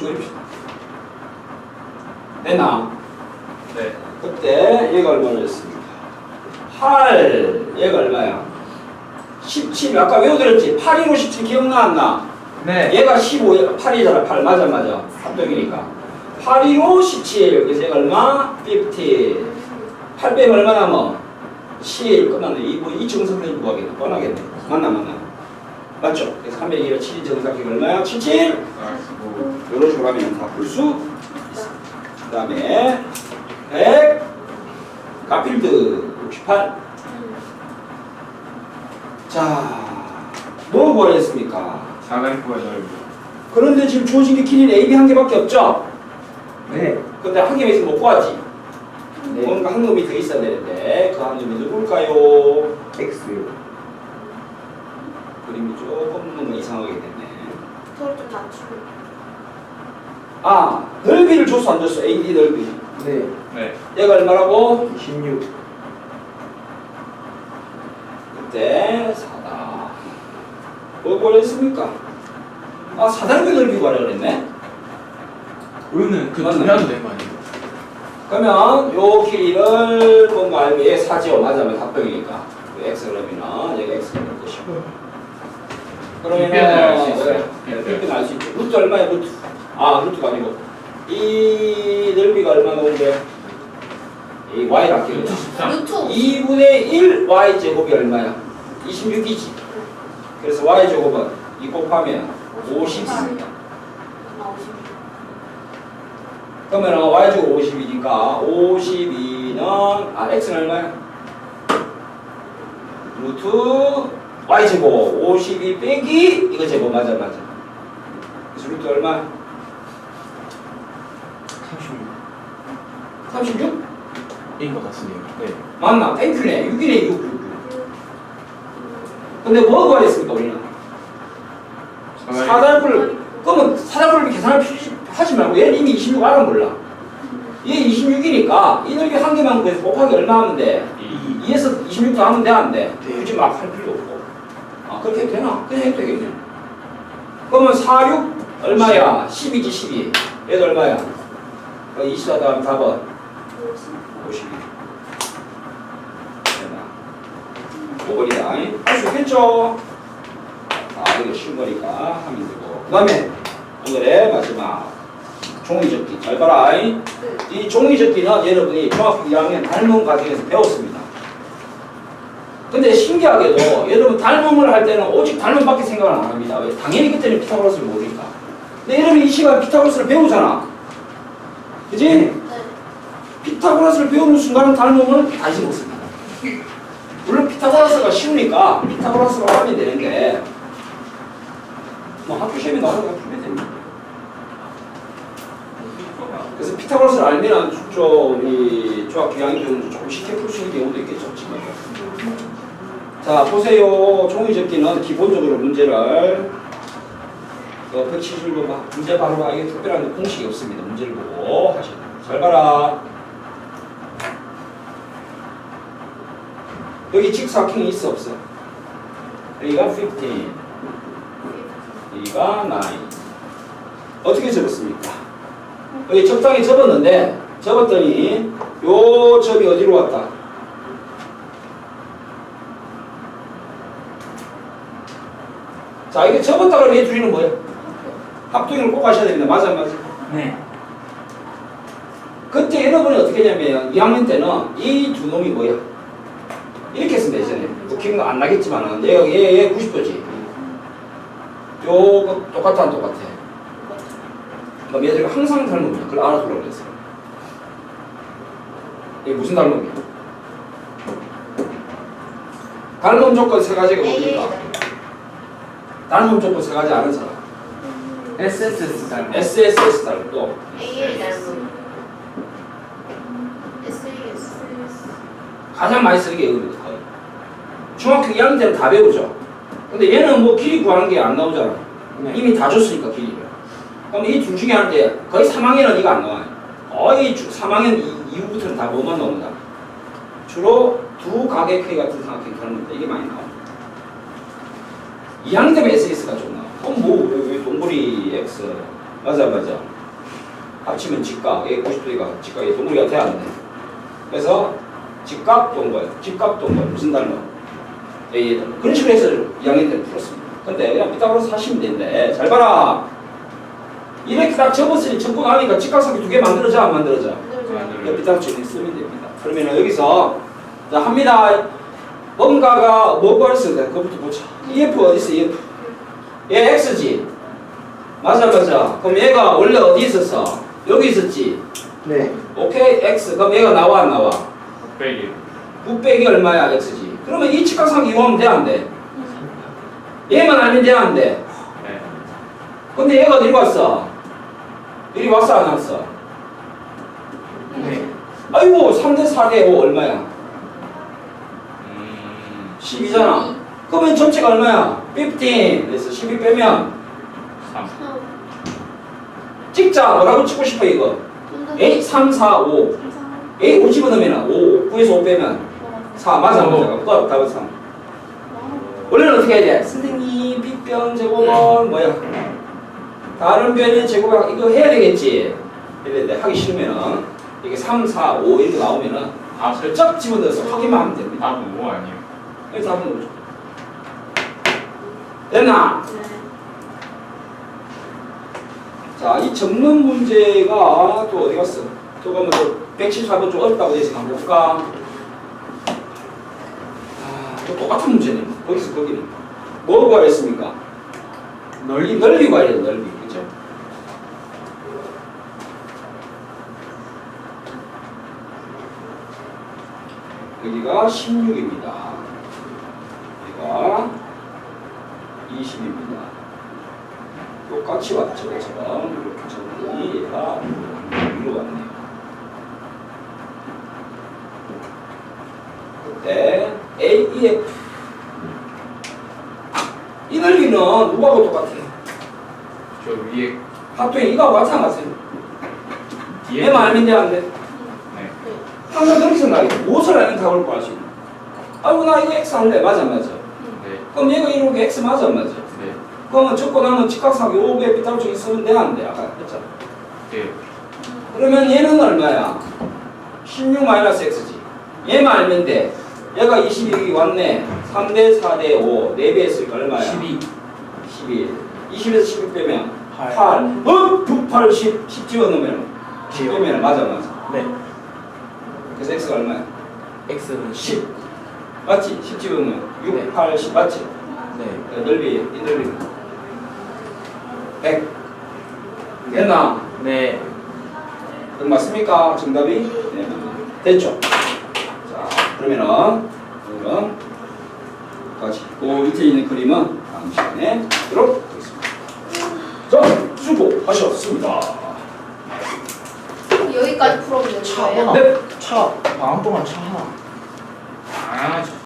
그립시다. 됐나? 네. 그때 얘가 얼마였습니까? 8 얘가 얼마야? 17 아까 외워드렸지? 8 1로 17 기억나 안 나? 네. 얘가 15 8이잖아 8 맞아 맞아 합동이니까 8 1로 17 그래서 얘가 얼마? 50 8 빼면 얼마 남아? 7 끝났네 이, 뭐, 이 정석을 구하겠네 뻔하겠네 맞나 맞나 맞죠? 그래서 301에 7이 정사각이 얼마야? 77 이런 식으로 하면 다풀수 있어 그 다음에 100 가필드 68 자, 뭐 구하랬습니까? 사단구의 넓이. 그런데 지금 주어진 게 길이는 AB 한 개밖에 없죠? 네. 근데 한 개만 있으면 못 구하지? 네. 뭔가 한 놈이 더 있어야 되는데 그 한 놈이 누굴까요? X요. 그림이 조금 뭔가 이상하게 됐네 그걸 좀 낮추고 아, 넓이를 줬어 안 줬어? AD 넓이 네. 네. 얘가 얼마라고? 16. 그때 4다 뭐 구하랬습니까? 아, 4단계 넓이 구하라 그랬네? 우리는 그 맞나? 두려도 되는 거 아니에요? 그러면 요 길이를 뭔가 알면 얘 사지요 맞아면 합병이니까 그 x 그러면은 얘가 x 될 것이고 그러면은 빗변을 알수 있어요. 빗변 알수 있죠 루트 얼마야 루트? 아 루트가 아니고. 이 넓이가 얼마 나오는데? 이 y를 아끼는 루트 13. 루트 2분의 1 y 제곱이 얼마야? 26이지. 그래서 y 제곱은 이 곱하면 50입니다 아, 50. 그러면 y제곱 50이니까 52는 아 x는 얼마야? 루트 y제곱 52 빼기 이거 제곱 맞아 맞아 그래서 루트 얼마? 36. 36? 인것 같으네요. 네. 맞나? 땡큐네 6이네 6 6 6 근데 뭐 구하랬습니까 우리는? 사단불 그러면 사단불 계산할 필요 하지 말고 얘는 이미 26 알아 몰라 얘 26이니까 이 넓이 한 개만 구해서 곱하기 얼마 하면 돼? 2에서 26도 하면 돼, 안 돼? 네. 굳이 막 할 필요 없고. 아, 그렇게 되나? 그냥 해도 되겠네. 그러면 4, 6 얼마야? 12지, 12. 얘도 얼마야? 어, 24 다음 답은 52. 됐나? 5번이다. 할 수 있겠죠? 아, 이거 쉬운 거니까 하면 되고. 그 다음에 오늘의 마지막 종이접기. 잘 봐라. 네. 이 종이접기는 여러분이 중학교 2학년 닮은 과정에서 배웠습니다. 근데 신기하게도 여러분 닮음을 할 때는 오직 닮음밖에 생각을 안 합니다. 왜? 당연히 그때는 피타고라스를 모르니까. 근데 여러분이 이 시간 피타고라스를 배우잖아. 그지? 네. 피타고라스를 배우는 순간은 닮음을 다시 못습니다. 물론 피타고라스가 쉬우니까 피타고라스로 하면 되는데 뭐 학교 시험에 나오는 거 풀면 됩니다. 그래서 피타고라스를 알면 좀 우리 중학교 2학년 배우는 조금 쉽게 풀 수 있는 경우도 있겠죠. 지금. 자 보세요. 종이 접기는 기본적으로 문제를 어, 170번 봐. 문제 바로 봐. 이게 특별한 공식이 없습니다. 문제를 보고 하셔야 돼요. 잘 봐라. 여기 직사각형이 있어 없어? 여기가 15 여기가 9 어떻게 접었습니까? 여기 적당히 접었는데 접었더니 요 접이 어디로 왔다? 자 이게 접었다 그러면 얘 둘이는 뭐야? 합동을 꼭 하셔야 됩니다. 맞아 맞아. 네. 그때 여러분이 어떻게 했냐면 2학년 때는 이 두 놈이 뭐야? 이렇게 했으면 되잖아요. 뭐 기억 안 나겠지만은 얘가 얘, 얘 90도지. 요거 똑같아 안 똑같아? 그럼 얘들이 항상 닮음이야. 그걸 알아두라고 그랬어요. 이게 무슨 닮음이야? 닮음 조건 세 가지가 뭡니까? 닮음 조건 세 가지 아는 사람. SSS 닮은. SSS 닮음 또 AA. SAS. 가장 많이 쓰는 게 이겁니다. 거의. 중학교 2학년 때는 다 배우죠. 근데 얘는 뭐 길이 구하는 게 안 나오잖아. 네. 이미 다 줬으니까 길이를. 그럼 이 둘 중에 하는데 거의 3학년은 이거 안 나와요. 거의 주, 3학년 이- 이후부터는 다 뭐만 나온다. 주로 두 가게 크기 같은 삼각형 닮은데 이게 많이 나와. 2학년 되면 SS가 좀 나와. 그럼 뭐, 왜, 왜 동그리 X, 맞아 맞아. 합치면 직각 얘 90도가 직각이 동그리가 돼야 돼 그래서 직각 동글 직각 동글 무슨 단어? 예, 그런 식으로 해서 2학년 때 풀었습니다. 근데 그냥 피타고라스 하시면 되는데 잘 봐라. 이렇게 딱 접었으니 접고 나니까 직각삼이 두 개 만들어져 안 만들어져 만들어줘요. 피타고라스 쓰면 됩니다. 그러면 여기서 자 합니다 뭔가가 뭐가 있어야 돼 그것부터 보자 EF 어디 있어 EF 얘 X지 맞아 맞아 그럼 얘가 원래 어디 있었어 여기 있었지 네. 오케이 X 그럼 얘가 나와 안 나와 600이 900이 얼마야 X지 그러면 이 직각상 이용하면 돼 안 돼? 얘만 알면 돼 안 돼? 네. 근데 얘가 어디 왔어? 여기 왔어 안 왔어? 네. 아이고 3대 4대 5 얼마야? 음. 12잖아. 그러면 전체가 얼마야? 15 그래서 12 빼면 3. 찍자. 뭐라고 찍고 싶어 이거? A 3 4 5 A 5 집어넣으면 5 9에서 5 빼면 4 맞아 맞아. 그거 답은 3 원래는 어떻게 해야 돼? 선생님 빗변 제곱은 뭐야? 다른 변의 제곱을 이거 해야 되겠지? 이랬는데 하기 싫으면은 이게 3 4 5 이렇게 나오면은 아, 슬쩍 집어넣어서 확인만 하면 됩니다. 답은 5 아니에요? 여기 답은 뭐죠? 됐나? 자, 이 접는 문제가 또 어디 갔어? 또 가면 또 174번 좀 어렵다고 돼서 한번 볼까? 아, 또 똑같은 문제네. 거기서 거기는. 뭐 구하랬습니까? 넓이, 넓이 구하야 돼, 넓이. 그죠? 여기가 16입니다. 여기가 20입니다. 똑같이 왔죠, 저처럼 이렇게 적으니 얘가 위로 왔네요. 그때 A, E, F 이 넓이는 누구하고 똑같아요? 저 위에 같아 안 같아요? 뒤에 얘만 알면 돼? 네. 항상 그렇게 생각해. 무엇을 알면 답을 있는 아이고 나 이거 X 할래. 맞아, 맞아. 네. 그럼 얘가 이렇게 X 맞아, 안 맞아? 네. 그러면 적고 나면 요게 비타고 중에 쓰면 돼? 아까 했잖아. 네. 그러면 얘는 얼마야? 16 마이너스 x지. 얘만 알면 돼. 얘가 22 왔네. 3대 4대 5. 4배 했으니까 얼마야? 12. 12. 20에서 12 빼면 8. 8. 어? 9, 8, 10. 10 집어넣으면 10 빼면 맞아, 맞아. 네. 그래서 x가 얼마야? X는 10. 맞지? 10 집어넣으면 6, 네. 8, 10 맞지? 네. 그 넓이, 이 넓이는 100. 됐나? 네. 그럼 맞습니까? 정답이? 네. 됐죠? 자, 그러면은 오늘은 같이 그 밑에 있는 그림은 다음 시간에 보도록 하겠습니다. 자, 수고하셨습니다. 여기까지 풀어보는 거예요? 네. 차, 방학 동안 차 하나. 아,